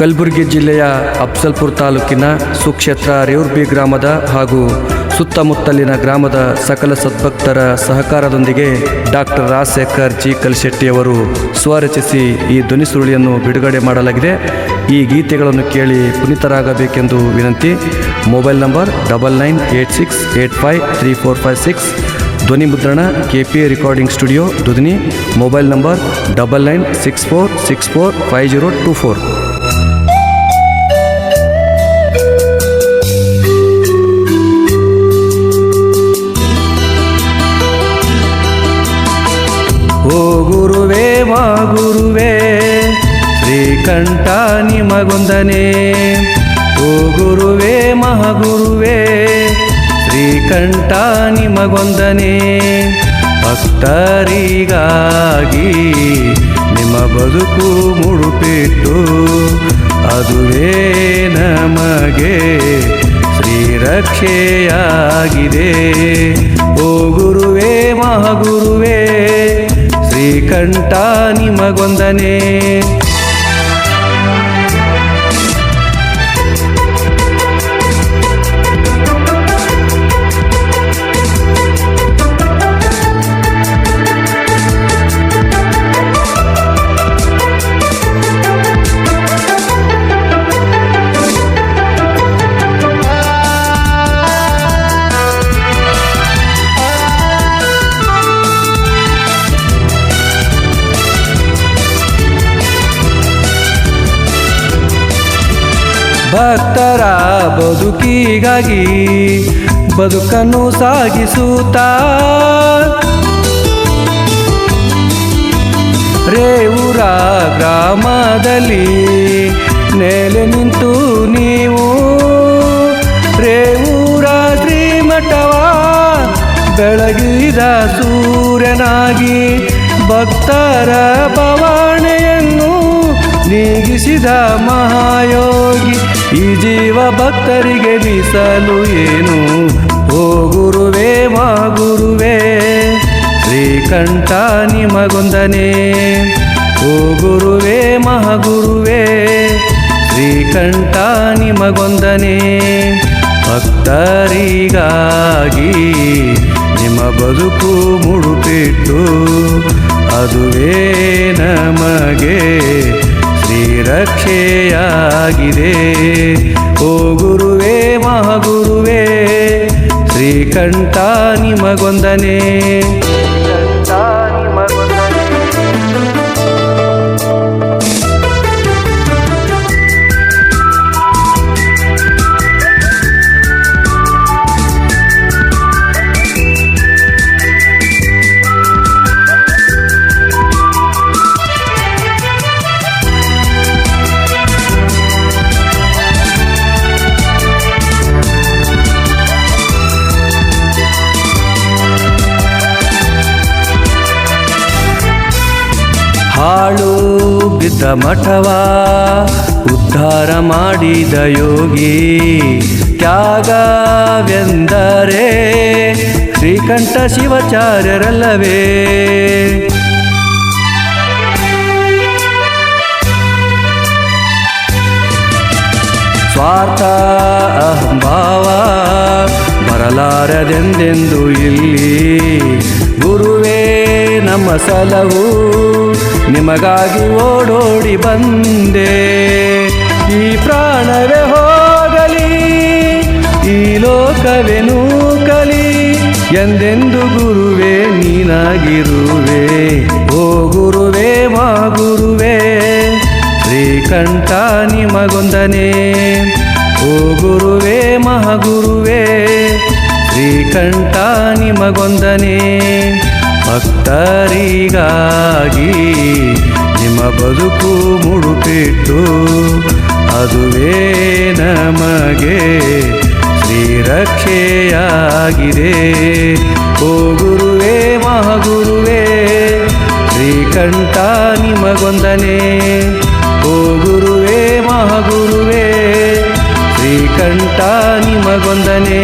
ಕಲಬುರಗಿ ಜಿಲ್ಲೆಯ ಅಫ್ಸಲ್ಪುರ್ ತಾಲೂಕಿನ ಸುಕ್ಷೇತ್ರ ರೇವರ್ಬಿ ಗ್ರಾಮದ ಹಾಗೂ ಸುತ್ತಮುತ್ತಲಿನ ಗ್ರಾಮದ ಸಕಲ ಸದ್ಭಕ್ತರ ಸಹಕಾರದೊಂದಿಗೆ ಡಾಕ್ಟರ್ ರಾಜಶೇಖರ್ ಜಿ ಕಲ್ಶೆಟ್ಟಿಯವರು ಸ್ವರಚಿಸಿ ಈ ಧ್ವನಿ ಸುರುಳಿಯನ್ನು ಬಿಡುಗಡೆ ಮಾಡಲಾಗಿದೆ. ಈ ಗೀತೆಗಳನ್ನು ಕೇಳಿ ಪುನೀತರಾಗಬೇಕೆಂದು ವಿನಂತಿ. Mobile number double nine eight six eight five three four five six. ಧ್ವನಿ ಮುದ್ರಣ K P recording studio Dudani. Mobile number double nine six four six four five zero two four. Shrikantha ನಿಮಗೊಂದನೆ. ಓ ಗುರುವೇ, ಮಹಾಗುರುವೇ, ಶ್ರೀಕಂಠ ನಿಮಗೊಂದನೆ. ಭಕ್ತರಿಗಾಗಿ ನಿಮ್ಮ ಬದುಕು ಮುಡುಪಿಟ್ಟು ಅದುವೇ ನಮಗೆ ಶ್ರೀರಕ್ಷೆಯಾಗಿದೆ. ಓ ಗುರುವೇ, ಮಹಾಗುರುವೇ, ಶ್ರೀಕಂಠ ನಿಮಗೊಂದನೆ. ಭಕ್ತರ ಬದುಕಿಗಾಗಿ ಬದುಕನ್ನು ಸಾಗಿಸುತ್ತಾ ರೇವುರ ಗ್ರಾಮದಲ್ಲಿ ನೆಲೆ ನಿಂತು ನೀವು ರೇವೂರ ಶ್ರೀಮಠವ ಬೆಳಗಿದ ಸೂರ್ಯನಾಗಿ ಭಕ್ತರ ಬವಣೆಯನ್ನು ನೀಗಿಸಿದ ಮಹಾಯೋಗಿ ಈ ಜೀವ ಭಕ್ತರಿಗೆ ಮೀಸಲು ಏನು? ಓ ಗುರುವೇ, ಮಾ ಗುರುವೇ, ಶ್ರೀಕಂಠ ನಿಮಗೊಂದನೆ. ಓ ಗುರುವೇ ಮಹಾಗುರುವೇ ಶ್ರೀಕಂಠ ನಿಮಗೊಂದನೆ. ಭಕ್ತರಿಗಾಗಿ ನಿಮ್ಮ ಬದುಕು ಮುಡುಪಿಟ್ಟು, ಅದುವೇ ನಮಗೆ ಶ್ರೀರಕ್ಷೆಯಾಗಿದೆ ಓ ಗುರುವೇ ಮಹಾಗುರುವೇ ಶ್ರೀಕಂಠ ನಿಮಗೊಂದನೆ. ಹಾಳು ಬಿದ್ದ ಮಠವ ಉದ್ಧಾರ ಮಾಡಿದ ಯೋಗಿ. ತ್ಯಾಗವೆಂದರೆ ಶ್ರೀಕಂಠ ಶಿವಾಚಾರ್ಯರಲ್ಲವೇ? ಸ್ವಾರ್ಥ ಅಹಂಭಾವ ಬರಲಾರದೆಂದೆಂದು ಇಲ್ಲಿ ನಮ್ಮ ಸಲವು ನಿಮಗಾಗಿ ಓಡೋಡಿ ಬಂದೆ. ಈ ಪ್ರಾಣವೇ ಹೋಗಲಿ, ಈ ಲೋಕವೇ ನೂಕಲಿ, ಎಂದೆಂದು ಗುರುವೇ ನೀನಾಗಿರುವೆ. ಓ ಗುರುವೇ, ಮಾ ಗುರುವೇ ಶ್ರೀಕಂಠ ನಿಮಗೊಂದನೆ. ಓ ಗುರುವೇ ಮಹಾಗುರುವೇ ಶ್ರೀಕಂಠ ನಿಮಗೊಂದನೆ. ಭಕ್ತರಿಗಾಗಿ ನಿಮ್ಮ ಬದುಕು ಮುಡುಪಿಟ್ಟು ಅದುವೇ ನಮಗೆ ಶ್ರೀರಕ್ಷೆಯಾಗಿದೆ. ಓ ಗುರುವೇ, ಮಹಾಗುರುವೇ, ಶ್ರೀಕಂಠ ನಿಮಗೊಂದನೆ. ಓ ಗುರುವೇ, ಮಹಾಗುರುವೇ, ಶ್ರೀಕಂಠ ನಿಮಗೊಂದನೆ.